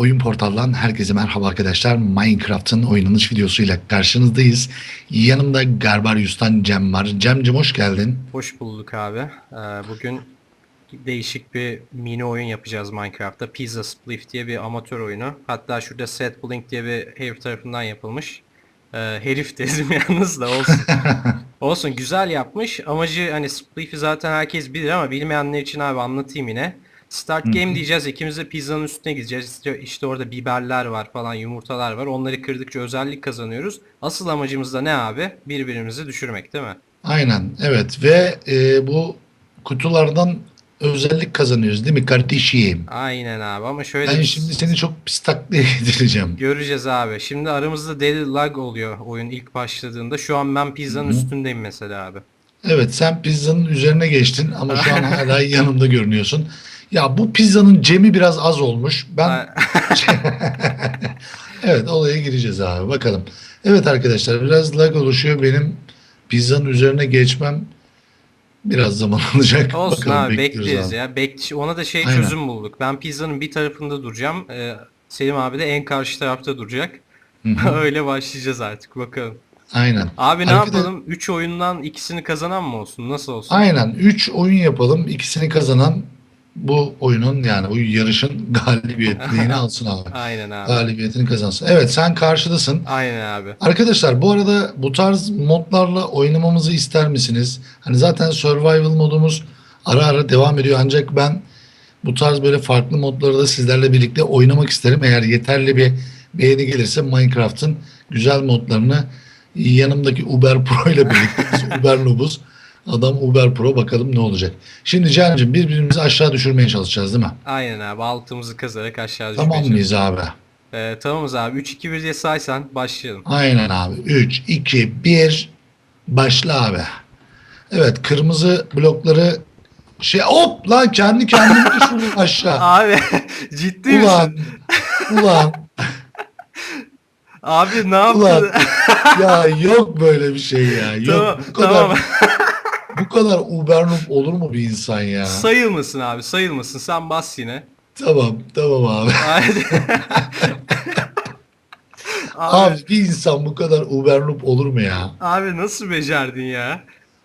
Oyun portaldan herkese merhaba arkadaşlar. Minecraft'ın oynanış videosuyla karşınızdayız. Yanımda Garbarius'tan Cem var. Cem'cim hoş geldin. Hoş bulduk abi. Ee, Bugün değişik bir mini oyun yapacağız Minecraft'ta. Pizza Spliff diye bir amatör oyunu. Hatta şurada Set Blink diye bir herif tarafından yapılmış. Ee, herif dedim yalnız da olsun. olsun güzel yapmış. Amacı hani Spliff'i zaten herkes bilir ama bilmeyenler için abi anlatayım yine. Start game diyeceğiz. İkimiz de pizzanın üstüne gideceğiz. İşte, orada biberler var falan, yumurtalar var. Onları kırdıkça özellik kazanıyoruz. Asıl amacımız da ne abi? Birbirimizi düşürmek değil mi? Aynen evet ve e, bu kutulardan özellik kazanıyoruz değil mi kardeşim? Aynen abi ama şöyle Ben şimdi seni çok pis taklaya getireceğim. göreceğiz abi. Şimdi aramızda deli lag oluyor oyun ilk başladığında. Şu an ben pizzanın üstündeyim mesela abi. Evet sen pizzanın üzerine geçtin ama şu an hala yanımda görünüyorsun. Ya bu pizzanın cemi biraz az olmuş. Ben Evet olaya gireceğiz abi bakalım. Evet arkadaşlar biraz lag oluşuyor. Benim pizzanın üzerine geçmem biraz zaman alacak. Olsun Bakalım, abi bekliyoruz bekleriz abi. ya. Bek ona da şey Aynen. çözüm bulduk. Ben pizzanın bir tarafında duracağım. Ee, Selim abi de en karşı tarafta duracak. Öyle başlayacağız artık bakalım. Aynen. Abi ne Arkada- yapalım? 3 oyundan ikisini kazanan mı olsun? Nasıl olsun? Aynen 3 oyun yapalım. İkisini kazanan bu oyunun yani bu yarışın galibiyetliğini alsın abi. Aynen abi. Galibiyetini kazansın. Evet sen karşıdasın. Aynen abi. Arkadaşlar bu arada bu tarz modlarla oynamamızı ister misiniz? Hani zaten survival modumuz ara ara devam ediyor ancak ben bu tarz böyle farklı modları da sizlerle birlikte oynamak isterim. Eğer yeterli bir beğeni gelirse Minecraft'ın güzel modlarını yanımdaki Uber Pro ile birlikte Uber Noob'uz. Adam Uber Pro bakalım ne olacak. Şimdi Can'cığım birbirimizi aşağı düşürmeye çalışacağız değil mi? Aynen abi. Altımızı kazarak aşağı Tamam düşmeye mıyız abi? Ee, tamamız abi. 3 2 1 diye saysan başlayalım. Aynen abi. 3, 2, 1 başla abi. Evet kırmızı blokları şey hop lan kendi kendimi düşürdüm aşağı. Abi ciddi Ulan misin? ulan Abi ne Ulan. yaptın? ya yok böyle bir şey ya. Yok tamam, bu kadar tamam. Bu kadar uber noob olur mu bir insan ya? sayılmasın abi sayılmasın. Sen bas yine. Tamam tamam abi. Abi, Abi bir insan bu kadar uber noob olur mu ya? abi nasıl becerdin ya?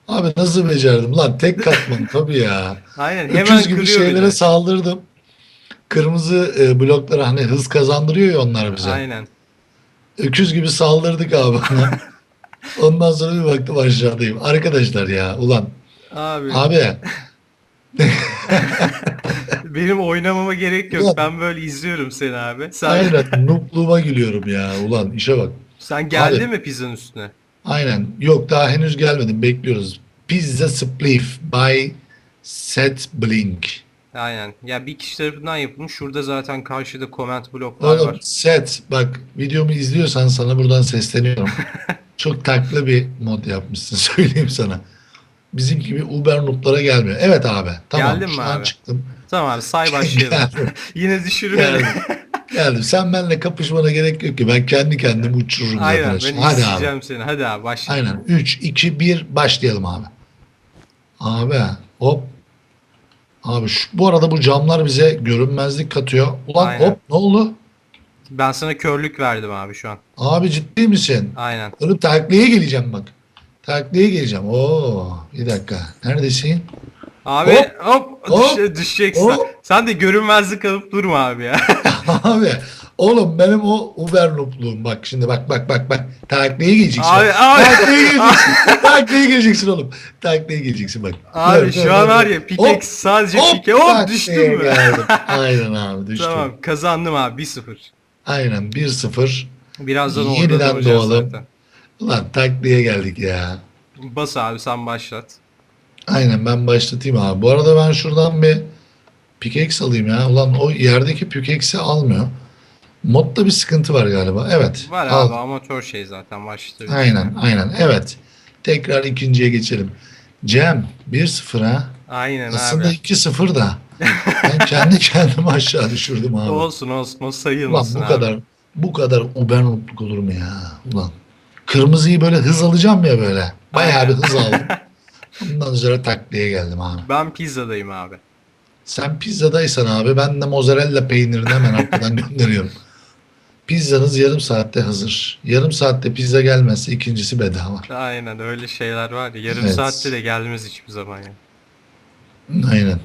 Abi nasıl becerdim lan tek katman tabii ya. Aynen hemen Öküz gibi kırıyor şeylere beni. saldırdım. Kırmızı e, bloklara hani hız kazandırıyor ya onlar bize. Aynen. Öküz gibi saldırdık abi. Ondan sonra bir baktım aşağıdayım. Arkadaşlar ya ulan Abi, abi benim oynamama gerek yok. Ulan. Ben böyle izliyorum seni abi. Sen aynen noobluğuma gülüyorum ya ulan işe bak. sen geldin Abi. mi pizzanın üstüne? Aynen yok daha henüz gelmedim bekliyoruz. Pizza Spliff by Set Blink. Aynen. Ya bir kişi tarafından yapılmış. Şurada zaten karşıda comment bloklar Oğlum var. Set bak videomu izliyorsan sana buradan sesleniyorum. Çok taklı bir mod yapmışsın söyleyeyim sana. Bizim gibi Uber noob'lara gelmiyor. Evet abi tamam Geldin mi abi? çıktım. Tamam abi say başlayalım. Yine düşürmeyelim. Geldim. Geldim. Sen benimle kapışmana gerek yok ki. Ben kendi kendimi uçururum zaten. Aynen ben aşağı. Hadi abi. izleyeceğim seni. Hadi abi başla. Aynen. 3, 2, 1 başlayalım abi. Abi hop. Abi şu, bu arada bu camlar bize görünmezlik katıyor. Ulan Aynen. hop ne oldu? Ben sana körlük verdim abi şu an. Abi ciddi misin? Aynen. Oğlum takliye geleceğim bak. Takliye geleceğim. Oo, bir dakika. Neredesin? Abi Hop, hop, hop, düş- düşeceksin. hop. Sen de görünmezlik alıp durma abi ya. abi oğlum benim o Uber noob'luğum bak şimdi bak bak bak bak. Takliye geleceksin. Abi, abi. Takliye geleceksin. takliye geleceksin oğlum. Takliye geleceksin bak. Abi Gör, şu gör, an var ya pickaxe Hop, sadece hop, pike hop düştün mü? Aynen abi düştüm. tamam kazandım abi 1-0. Aynen 1-0. Birazdan orada Yeniden doğalım. zaten. Ulan takliye geldik ya. Bas abi sen başlat. Aynen ben başlatayım abi. Bu arada ben şuradan bir pickaxe alayım ya. Ulan o yerdeki pickaxe'i almıyor. Modda bir sıkıntı var galiba. Evet. Var al. abi amatör şey zaten başlıyor. Aynen aynen. Evet. Tekrar ikinciye geçelim. Cem 1-0 ha. Aynen Aslında abi. 2-0 da. Ben kendi kendimi aşağı düşürdüm abi. Olsun olsun o Ulan sayılmasın bu abi. kadar bu kadar uber noobluk olur mu ya? Ulan. Kırmızıyı böyle hız alacağım ya böyle. Bayağı bir hız aldım. Ondan sonra takliye geldim abi. Ben pizzadayım abi. Sen pizzadaysan abi ben de mozzarella peynirini hemen arkadan gönderiyorum. Pizzanız yarım saatte hazır. Yarım saatte pizza gelmezse ikincisi bedava. Aynen öyle şeyler var ya. Yarım Evet. saatte de gelmez hiçbir zaman ya. Aynen.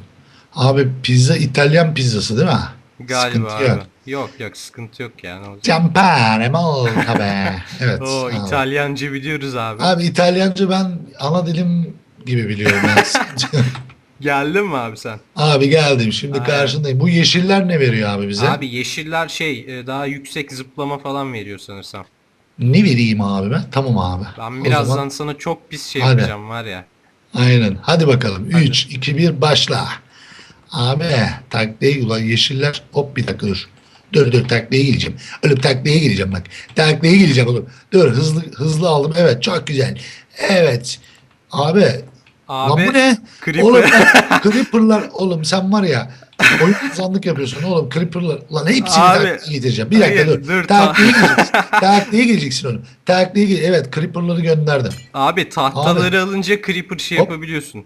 Abi pizza İtalyan pizzası değil mi? Galiba Sıkıntı abi. yok. Yok yok sıkıntı yok yani. olacak. Campane molto be. Evet. Oo abi. İtalyanca biliyoruz abi. Abi İtalyanca ben ana dilim gibi biliyorum ben. Geldin mi abi sen? abi geldim şimdi Aynen. karşındayım. Bu yeşiller ne veriyor abi bize? Abi yeşiller şey e, daha yüksek zıplama falan veriyor sanırsam. Ne vereyim abi ben? Tamam abi. Ben O birazdan zaman- sana çok pis şey Hadi. yapacağım var ya. Aynen. Hadi bakalım. Hadi. 3, 2, 1 başla. Abi taklaya ulan yeşiller hop bir dakika dur. Dur taklaya gireceğim. Oğlum taklaya gireceğim bak. Taklaya gireceğim oğlum. Dur hızlı hızlı aldım. Evet çok güzel. Evet. Abi, Abi lan bu ne? Creeper. Oğlum Creeper'lar oğlum sen var ya oyun zanlık yapıyorsun oğlum Creeper'lar. Lan hepsini Abi, taklaya getireceğim. Bir dakika hayır, dur. dur, taklaya gireceksin. taklaya gireceksin oğlum. Taklaya gir. Evet Creeper'ları gönderdim. Abi tahtaları alınca Creeper şey Hop. yapabiliyorsun.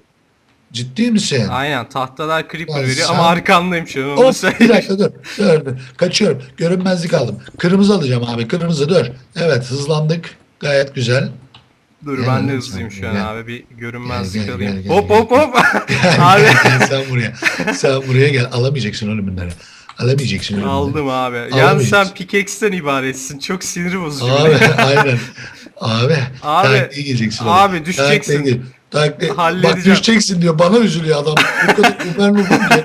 Ciddi misin? Aynen tahtalar Creeper Lan veriyor sen- ama arkandayım şu an onu Hop bir söyleyeyim. dakika dur. Dur dur. Kaçıyorum. Görünmezlik aldım. Kırmızı alacağım abi. Kırmızı dur. Evet hızlandık. Gayet güzel. Dur Gel ben de sen hızlıyım şu an gel. abi bir görünmezlik Gel, gel, alayım. gel, hop gel, hop gel. hop. Gel, abi gel, sen buraya. Sen buraya gel. Alamayacaksın oğlum bunları. Alamayacaksın oğlum bunları. aldım abi. Alamayacağız. sen pickaxe'ten ibaretsin. Çok sinir bozucu. Abi bir aynen. Abi. Abi, taklaya geleceksin oğlum. abi düşeceksin. Taklaya gel. Taklaya- Bak düşeceksin diyor. Bana üzülüyor adam. Bu kadar uber nubum ki.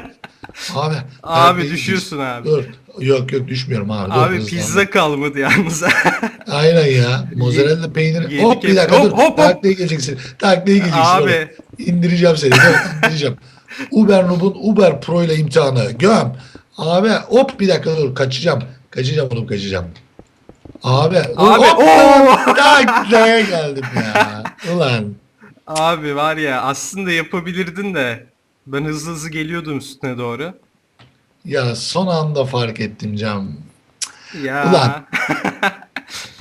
Abi. Abi düşüyorsun abi. Dur. Yok yok düşmüyorum abi. Dur, Abi hızlandım. pizza kalmadı yalnız. Aynen ya. Mozzarella peyniri. Yedik hop bir dakika hop, dur. hop, hop. Taklaya geleceksin. Taklaya geleceksin. Abi. oğlum. İndireceğim seni. İndireceğim. Uber Noob'un Uber Pro ile imtihanı. Göm. Abi hop bir dakika dur. Kaçacağım. Kaçacağım oğlum kaçacağım. Abi. Abi, hop, geldim ya. Ulan. Abi var ya aslında yapabilirdin de ben hızlı hızlı geliyordum üstüne doğru. Ya son anda fark ettim Cam. Ya. Ulan.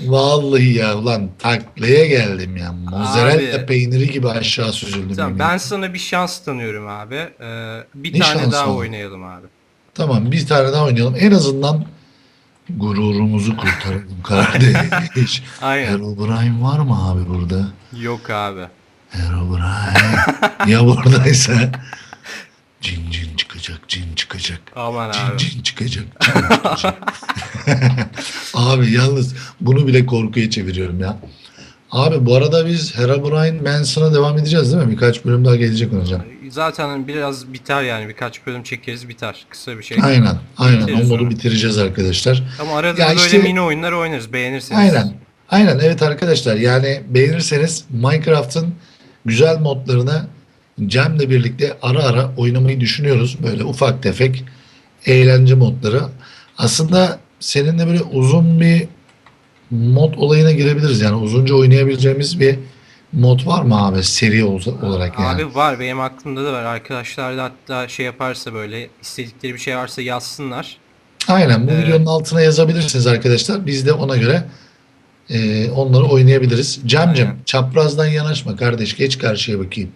Vallahi ya ulan taklaya geldim ya. Mozzarella Abi. peyniri gibi aşağı süzüldüm. Tamam, yemin ben sana bir şans tanıyorum abi. Ee, bir Ne tane daha abi? oynayalım abi. Tamam bir tane daha oynayalım. En azından gururumuzu kurtaralım kardeş. Aynen. Herobrine var mı abi burada? Yok abi. Herobrine. ya buradaysa cin cin çıkacak, cin çıkacak. Aman Cin abi. cin çıkacak. cin çıkacak. abi yalnız bunu bile korkuya çeviriyorum ya. Abi bu arada biz Herobrine Manson'a devam edeceğiz değil mi? Birkaç bölüm daha gelecek hocam. Zaten biraz biter yani birkaç bölüm çekeriz biter. Kısa bir şey. Aynen. Aynen. O modu onu. bitireceğiz arkadaşlar. Ama arada Ya böyle işte- mini oyunlar oynarız beğenirseniz. Aynen. Aynen evet arkadaşlar yani beğenirseniz Minecraft'ın güzel modlarını Cem'le birlikte ara ara oynamayı düşünüyoruz. Böyle ufak tefek eğlence modları. Aslında seninle böyle uzun bir mod olayına girebiliriz. Yani uzunca oynayabileceğimiz bir mod var mı abi seri olarak yani? Abi var benim aklımda da var. Arkadaşlar da hatta şey yaparsa böyle istedikleri bir şey varsa yazsınlar. Aynen bu Ee, videonun altına yazabilirsiniz arkadaşlar. Biz de ona göre e, onları oynayabiliriz. Aynen. çaprazdan yanaşma kardeş geç karşıya bakayım.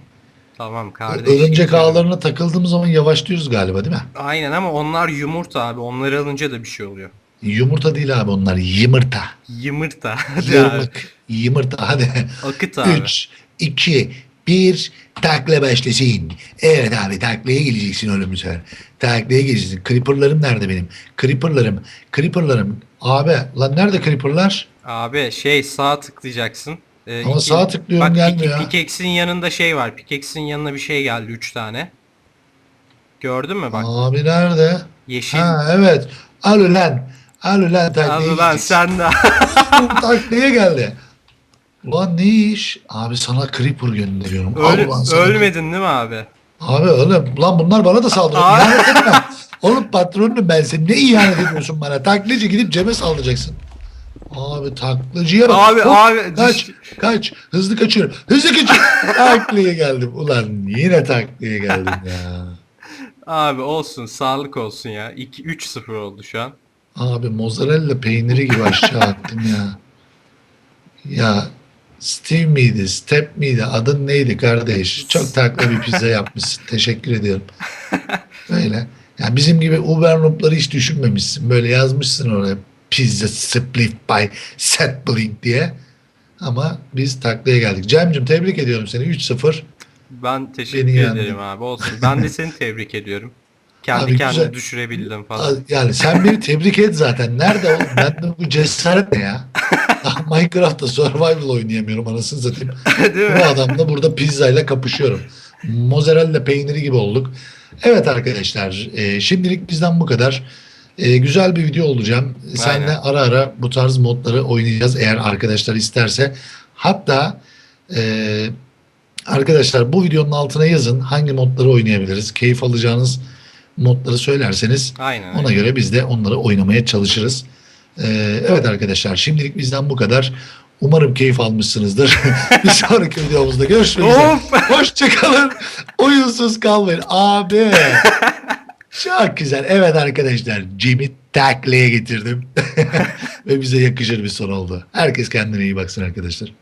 Tamam kardeş. Örümcek ağlarına takıldığımız zaman yavaşlıyoruz galiba değil mi? Aynen ama onlar yumurta abi. Onları alınca da bir şey oluyor. Yumurta değil abi onlar yımırta. Yumurta. Hadi abi. Yımırta hadi. Akıt abi. 3, 2, 1 takla başlasın. Evet abi taklaya geleceksin oğlum bu sefer. Taklaya geleceksin. Creeper'larım nerede benim? Creeper'larım. Creeper'larım. Abi lan nerede Creeper'lar? Abi şey sağa tıklayacaksın. Ee, Ama sağa tıklıyorum, bak, gelmiyor. Pik, pickaxe'in yanında şey var. Pickaxe'in yanına bir şey geldi 3 tane. Gördün mü bak? Abi nerede? Yeşil. Ha evet. Al ulan. Al ulan taklaya Abi lan geleceksin. sen de. taklaya geldi. Ulan ne iş? Abi sana Creeper gönderiyorum. Al Öl, ulan sana. ölmedin değil mi abi? Abi oğlum lan bunlar bana da saldırıyor. Aa. İhanet etme. Oğlum patronum ben sen. Ne ihanet ediyorsun bana? Taklacı gidip Cem'e saldıracaksın. Abi taklacıya bak. Abi, Hop, abi, Kaç kaç. Hızlı kaçıyorum. Hızlı kaçıyorum. taklaya geldim. Ulan yine taklaya geldim ya. Abi olsun sağlık olsun ya. 2 3-0 oldu şu an. Abi mozzarella peyniri gibi aşağı attım ya. Ya Steve miydi, Step miydi, adın neydi kardeş? Çok takla bir pizza yapmışsın. Teşekkür ediyorum. Öyle. Yani bizim gibi Uber noob'ları hiç düşünmemişsin. Böyle yazmışsın oraya pizza split by set blink diye. Ama biz taklaya geldik. Cem'cim tebrik ediyorum seni. 3-0. Ben teşekkür Beni ederim abi olsun. Ben de seni tebrik ediyorum. Kendi Abi kendine güzel. düşürebildim falan. Yani sen beni tebrik et zaten. Nerede o? Ben de bu cesaret ne ya? Daha Minecraft'ta survival oynayamıyorum anasını satayım. Değil mi? Bu adamla burada pizzayla kapışıyorum. Mozzarella peyniri gibi olduk. Evet arkadaşlar e, şimdilik bizden bu kadar. E, güzel bir video olacağım. Aynen. ara ara bu tarz modları oynayacağız eğer arkadaşlar isterse. Hatta e, arkadaşlar bu videonun altına yazın hangi modları oynayabiliriz. Keyif alacağınız modları söylerseniz Aynen. ona göre biz de onları oynamaya çalışırız. Ee, evet arkadaşlar şimdilik bizden bu kadar. Umarım keyif almışsınızdır. bir sonraki videomuzda görüşmek üzere. Hoşçakalın. Oyunsuz kalmayın. Abi. Çok güzel. Evet arkadaşlar Jimmy taklaya getirdim. Ve bize yakışır bir son oldu. Herkes kendine iyi baksın arkadaşlar.